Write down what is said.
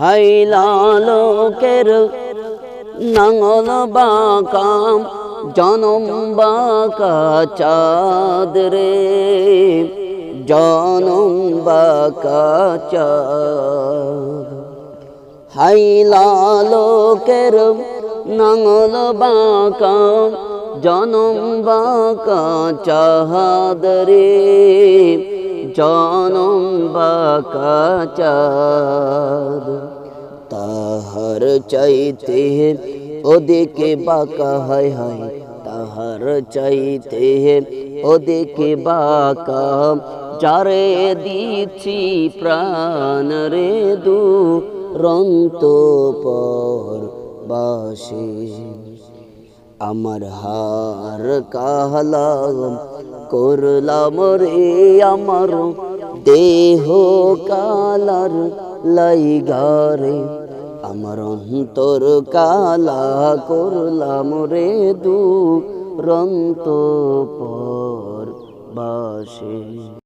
হাইলা লোকের নাঙল বাকাম, জনম বাকা চাঁদ রে। জনম বাকা চাঁদ। নাঙল বাঁকা জনম বাঁকা চাহাদ রে। জনম বাঁকা চাঁদ। তাহার চাইতে ওদিকে বাঁকা হয় হয়। তাহার চাইতে ওদিকে বাঁকা। যারে দিচ্ছি প্রাণ রে দু রন্ত পর বাসে। আমার হার কালাম করলাম রে আমার দেহ কালার লাইগারে আমার অন্তর কালা করলাম রে দু রন্ত পর বাসে।